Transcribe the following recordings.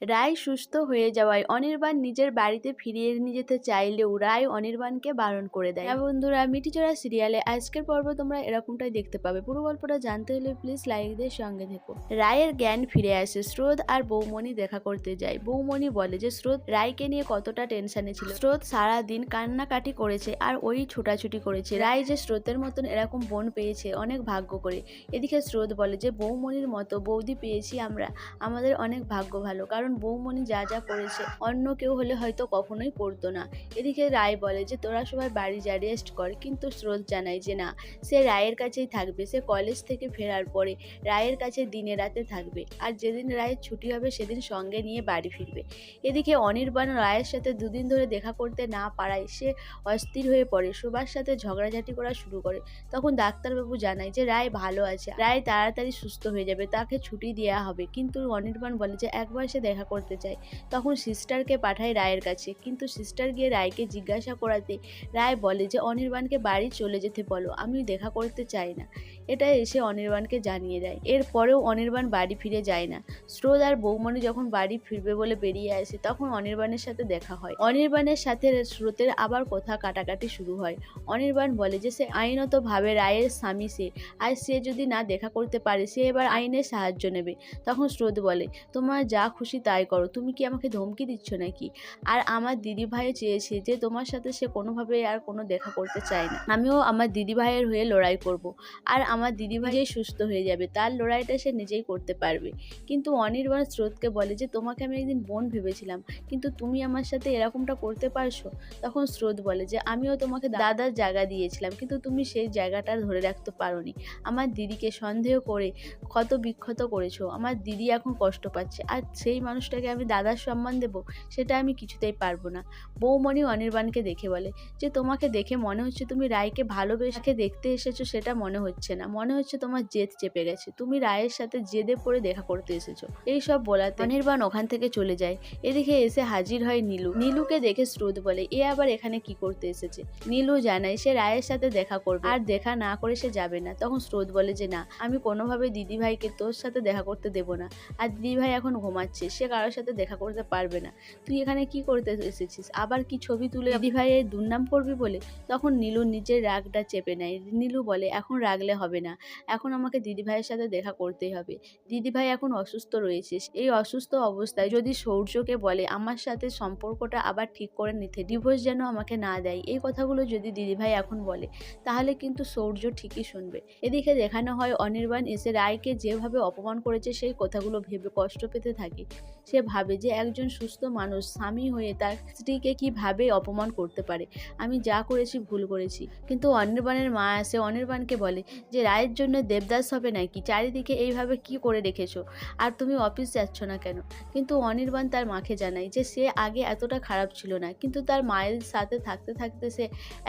রায় সুস্থ হয়ে যাওয়ায় অনির্বাণ নিজের বাড়িতে ফিরিয়ে নিয়ে যেতে চাইলেও রায় অনির্বাণকে বারণ করে দেয়। হ্যাঁ বন্ধুরা মিঠিচড়া সিরিয়ালে আজকের পর্ব তোমরা এরকমটাই দেখতে পাবে। পুরো গল্পটা জানতে হলে প্লিজ লাইক দিয়ে সঙ্গে থেকো। রায়ের জ্ঞান ফিরে আসে, স্রোত আর বৌমণি দেখা করতে যায়। বৌমণি বলে যে, স্রোত রায়কে নিয়ে কতটা টেনশনে ছিল। স্রোত সারা দিন কান্নাকাটি করেছে আর ওই ছোটাছুটি করেছে। রায় যে স্রোতের মতন এরকম বোন পেয়েছে, অনেক ভাগ্য করে এদিকে স্রোত বলে যে, বৌমণির মতো বৌদি পেয়েছি আমরা। আমাদের অনেক ভাগ্য ভালো। কারণ বৌমণি যা যা করেছে, অন্য কেউ হলে হয়তো কখনোই করতো না। এদিকে রায় বলে যে, তোরা সবাই বাড়ি যা রেস্ট কর। কিন্তু স্রোত জানায় যে, না, সে রায়ের কাছেই থাকবে। সে কলেজ থেকে ফেরার পরে রায়ের কাছে দিনে রাতে থাকবে। আর যেদিন রায়ের ছুটি হবে, সেদিন সঙ্গে নিয়ে বাড়ি ফিরবে। এদিকে অনির্বাণ রায়ের সাথে দুদিন ধরে দেখা করতে না পারায় সে অস্থির হয়ে পড়ে। সুভার সাথে ঝগড়াঝাটি করা শুরু করে। তখন ডাক্তারবাবু জানায় যে, রায় ভালো আছে। রায় তাড়াতাড়ি সুস্থ হয়ে যাবে। তাকে ছুটি দেওয়া হবে। কিন্তু অনির্বাণ বলে যে, একবার সে দেখা করতে চায় তখন সিস্টারকে পাঠায় রায়ের কাছে। কিন্তু সিস্টার গিয়ে রায়কে জিজ্ঞাসা করাতে রায় বলে যে, অনির্বাণকে বাড়ি চলে যেতে বলো আমি দেখা করতে চাই না। এটা এসে অনির্বাণকে জানিয়ে দেয়। এরপরেও অনির্বাণ বাড়ি ফিরে যায় না। স্রোত আর বৌমণি যখন বাড়ি ফিরবে বলে বেরিয়ে আসে, তখন অনির্বাণের সাথে দেখা হয়। অনির্বাণের সাথে স্রোতের আবার কথা কাটাকাটি শুরু হয়। অনির্বাণ বলে যে, সে আইনতভাবে রায়ের স্বামী সে। আর সে যদি না দেখা করতে পারে, সে এবার আইনের সাহায্য নেবে। তখন স্রোত বলে, তোমার যা খুশি তাই করো। তুমি কি আমাকে ধমকি দিচ্ছ নাকি? আর আমার দিদি ভাই চেয়েছে যে, তোমার সাথে সে কোনোভাবে আর কোনো দেখা করতে চায় না। আমিও আমার দিদি ভাইয়ের হয়ে লড়াই করব। আর আমার দিদি ভাই সুস্থ হয়ে যাবে, তার লড়াইটা সে নিজেই করতে পারবে। কিন্তু অনির্বাণ স্রোতকে বলে যে, তোমাকে আমি একদিন বোন ভেবেছিলাম, কিন্তু তুমি আমার সাথে এরকমটা করতে পারছ? তখন স্রোত বলে যে, আমিও তোমাকে দাদার জায়গা দিয়েছিলাম, কিন্তু তুমি সেই জায়গাটা ধরে রাখতে পারোনি। আমার দিদিকে সন্দেহ করে ক্ষত বিক্ষত করেছ, আমার দিদি এখন কষ্ট পাচ্ছে, আর সেই মানুষটাকে আমি দাদার সম্মান দেব, সেটা আমি কিছুতেই পারব না। বৌমণি অনির্বাণকে দেখে বলে যে, তোমাকে দেখে মনে হচ্ছে তুমি রায়কে ভালোবেসে দেখতে এসেছ, সেটা মনে হচ্ছে না। মনে হচ্ছে তোমার জেদ চেপে গেছে। তুমি রায়ের সাথে জেদে পড়ে দেখা করতে এসেছ। এই সব অনির্বাণ ওখান থেকে চলে যায়। এদিকে এসে হাজির হয় নীলু। নীলুকে দেখে স্রোত বলে, এ আবার এখানে কি করতে এসেছে? নীলু জানায়, সে রায়ের সাথে দেখা করবে। আর দেখা না করে সে যাবে না। তখন স্রোত বলে যে, না, আমি কোনোভাবে দিদি ভাইকে তোর সাথে দেখা করতে দেবো না। আর দিদি ভাই এখন ঘুমাচ্ছে। সে কারোর সাথে দেখা করতে পারবে না। তুই এখানে কি করতে এসেছিস? আবার কি ছবি তুলে দিদি ভাইয়ের দুর্নাম করবি বলে? তখন নীলু নিজের রাগটা চেপে নেয়। নীলু বলে, এখন রাগলে হবে না। এখন আমাকে দিদি ভাইয়ের সাথে দেখা করতেই হবে। দিদি ভাই এখন অসুস্থ রয়েছে। এই অসুস্থ অবস্থায় যদি সৌর্যকে বলে, আমার সাথে সম্পর্কটা আবার ঠিক করে নিতে ডিভোর্স যেন আমাকে না দেয়, এই কথাগুলো যদি দিদিভাই এখন বলে, তাহলে কিন্তু সৌর্য ঠিকই শুনবে। এদিকে দেখানো হয় অনির্বাণ এসে রায়কে যেভাবে অপমান করেছে, সেই কথাগুলো ভেবে কষ্ট পেতে থাকে। সে ভাবে যে একজন সুস্থ মানুষ, স্বামী হয়ে তার স্ত্রীকে কীভাবে অপমান করতে পারে। আমি যা করেছি, ভুল করেছি। কিন্তু অনির্বাণের মা আসে, অনির্বাণকে বলে যে রায়ের জন্য দেবদাস হবে নাকি? চারিদিকে এইভাবে কি করে রেখেছো আর তুমি অফিস যাচ্ছ না কেন? কিন্তু অনির্বাণ তার মাকে জানায় যে সে আগে এতটা খারাপ ছিল না, কিন্তু তার মায়ের সাথে থাকতে থাকতে সে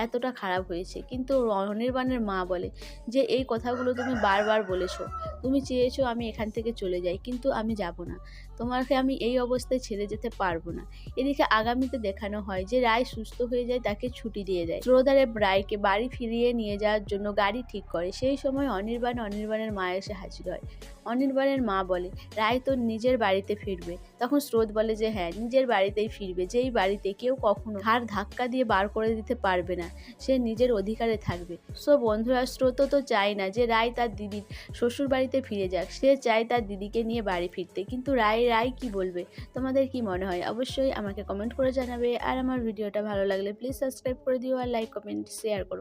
এতটা খারাপ হয়েছে। কিন্তু অনির্বাণের মা বলে যে, এই কথাগুলো তুমি বারবার বলেছ। তুমি চেয়েছো আমি এখান থেকে চলে যাই, কিন্তু আমি যাব না। তোমাকে আমি এই অবস্থায় ছেড়ে যেতে পারব না। এদিকে আগামীতে দেখানো হয় যে, রায় সুস্থ হয়ে যায়, তাকে ছুটি দিয়ে দেয়। শ্রোদারে রায়কে বাড়ি ফিরিয়ে নিয়ে যাওয়ার জন্য গাড়ি ঠিক করে। সেই সময় অনির্বাণ অনির্বাণের মা এসে হাজির হয়। অনির্বাণের মা বলে, রায় তো নিজের বাড়িতে ফিরবে। তখন স্রোত বলে যে হ্যাঁ নিজের বাড়িতেই ফিরবে। যেই বাড়িতে কেউ কখনো হার ধাক্কা দিয়ে বার করে দিতে পারবে না, সে নিজের অধিকারে থাকবে। সো বন্ধুরা, স্রোত তো চায় না যে, রায় তার দিদির শ্বশুর বাড়িতে ফিরে যাক। সে চায় তার দিদিকে নিয়ে বাড়ি ফিরতে। কিন্তু রায় রায় কি বলবে? তোমাদের কি মনে হয়? অবশ্যই আমাকে কমেন্ট করে জানাবে। আর আমার ভিডিওটা ভালো লাগলে প্লিজ সাবস্ক্রাইব করে দিও আর লাইক, কমেন্ট, শেয়ার করো।